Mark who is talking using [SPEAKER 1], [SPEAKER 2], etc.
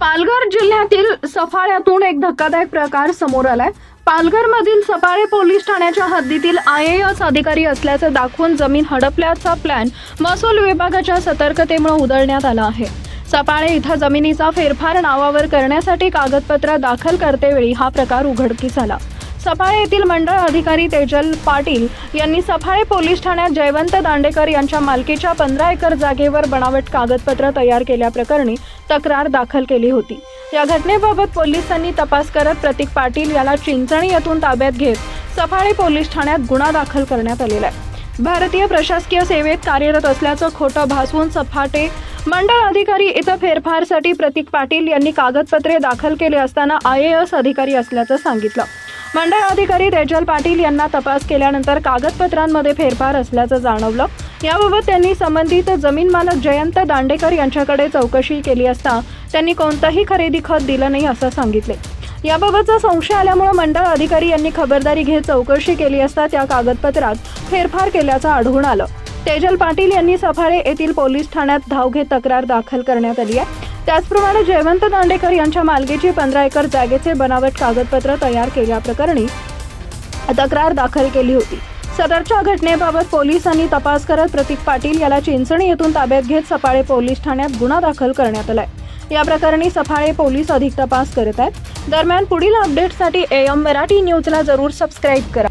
[SPEAKER 1] पालघर जिल्ह्यातील सफाळ्यातून एक धक्कादायक प्रकार समोर आलाय. पालघरमधील सफाळे पोलीस ठाण्याच्या हद्दीतील आय ए एस अधिकारी असल्याचं दाखवून जमीन हडपल्याचा प्लॅन महसूल विभागाच्या सतर्कतेमुळे उधळण्यात आला आहे. सफाळे इथं जमिनीचा फेरफार नावावर करण्यासाठी कागदपत्र दाखल करतेवेळी हा प्रकार उघडकीस आला. सफाळे येथील मंडळ अधिकारी तेजल पाटील यांनी सफाळे पोलीस ठाण्यात जयवंत दांडेकर यांच्या मालकीच्या पंधरा एकर जागेवर बनावट कागदपत्र तयार केल्याप्रकरणी तक्रार दाखल केली होती. या घटनेबाबत पोलिसांनी तपास करत प्रतीक पाटील याला चिंचणी येथून ताब्यात घेत सफाळे पोलीस ठाण्यात गुन्हा दाखल करण्यात आलेला आहे. भारतीय प्रशासकीय सेवेत कार्यरत असल्याचं खोटं भासवून सफाटे मंडळ अधिकारी इथं फेरफारसाठी प्रतीक पाटील यांनी कागदपत्रे दाखल केले असताना आय ए एस अधिकारी असल्याचं सांगितलं. मंडळ अधिकारी तेजल पाटील यांना तपास केल्यानंतर कागदपत्रांमध्ये फेरफार असल्याचं जाणवलं. याबाबत त्यांनी संबंधित जमीन मालक जयंत दांडेकर यांच्याकडे चौकशी केली असता त्यांनी कोणतंही खरेदी खत दिलं नाही असं सांगितले. याबाबतचा संशय आल्यामुळे मंडळ अधिकारी यांनी खबरदारी घेत चौकशी केली असता त्या कागदपत्रात फेरफार केल्याचं आढळून आलं. तेजल पाटील यांनी सफाळे येथील पोलीस ठाण्यात धाव घेत तक्रार दाखल करण्यात आली आहे. त्याचप्रमाणे जयवंत दांडेकर यांच्या मालकीची पंधरा एकर जागेचे बनावट कागदपत्र तयार केल्याप्रकरणी तक्रार दाखल केली होती. सदरच्या घटनेबाबत पोलिसांनी तपास करत प्रतीक पाटील याला चिंचणी येथून ताब्यात घेत सफाळे पोलीस ठाण्यात गुन्हा दाखल करण्यात आलाय. या प्रकरणी सफाळे पोलीस अधिक तपास करत आहेत. दरम्यान पुढील अपडेटसाठी एम मराठी न्यूजला जरूर सबस्क्राईब करा.